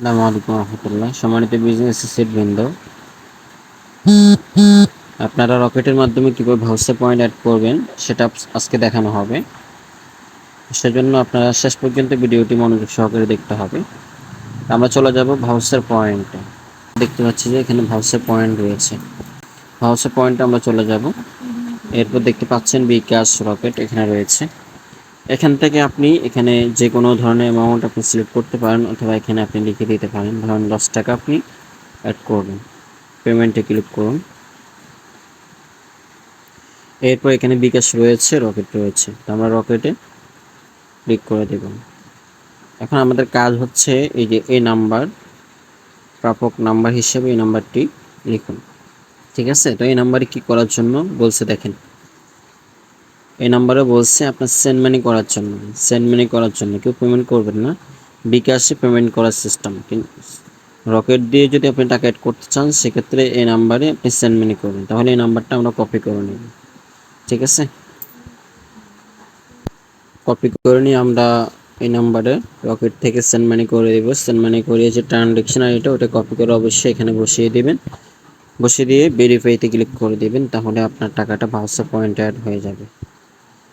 আসসালামু আলাইকুম রহমতুল্লাহ। সম্মানিত বিজনেস অ্যাসোসিয়েট বৃন্দ, আপনারা রকেটের মাধ্যমে কীভাবে ভাউচার পয়েন্ট অ্যাড করবেন সেটা আজকে দেখানো হবে। সেজন্য আপনারা শেষ পর্যন্ত ভিডিওটি মনোযোগ সহকারে দেখতে হবে। আমরা চলে যাব ভাউচার পয়েন্টে দেখতে পাচ্ছি যে এখানে ভাউচার পয়েন্ট রয়েছে। ভাউচার পয়েন্টে আমরা চলে যাব। এরপর দেখতে পাচ্ছেন বিকাশ রকেট এখানে রয়েছে। এখান থেকে আপনি এখানে যে কোনো ধরনের অ্যামাউন্ট আপনি সিলেক্ট করতে পারেন অথবা এখানে আপনি লিখে দিতে পারেন। ধরুন দশ টাকা আপনি অ্যাড করবেন। পেমেন্টে ক্লিক করুন। এরপর এখানে বিকাশ রয়েছে রকেট রয়েছে। তো আমরা রকেটে ক্লিক করে দেব। এখন আমাদের কাজ হচ্ছে এই যে এই নাম্বার প্রাপক নাম্বার হিসেবে এই নাম্বারটি লিখুন। ঠিক আছে? তো এই নাম্বারে কি করার জন্য? বলছে দেখেন এই নাম্বারে বলছে আপনার সেন্ড মানি করার জন্য। সেন্ড মানি করার জন্য কেউ পেমেন্ট করবেন না। বিকাশে পেমেন্ট করার সিস্টেম রকেট দিয়ে যদি আপনি টাকা অ্যাড করতে চান, সেক্ষেত্রে এই নাম্বারে আপনি সেন্ড মানি করবেন। তাহলে এই নাম্বারটা আমরা কপি করে নেব। ঠিক আছে? কপি করে নিয়ে আমরা এই নাম্বারে রকেট থেকে সেন্ড মানি করে দেব। সেন্ড মানি করিয়ে যে ট্রানজেকশন আইডিটা ওটা কপি করে অবশ্যই এখানে বসিয়ে দেবেন। বসিয়ে দিয়ে ভেরিফাইতে ক্লিক করে দেবেন। তাহলে আপনার টাকাটা ভাউচার পয়েন্ট অ্যাড হয়ে যাবে।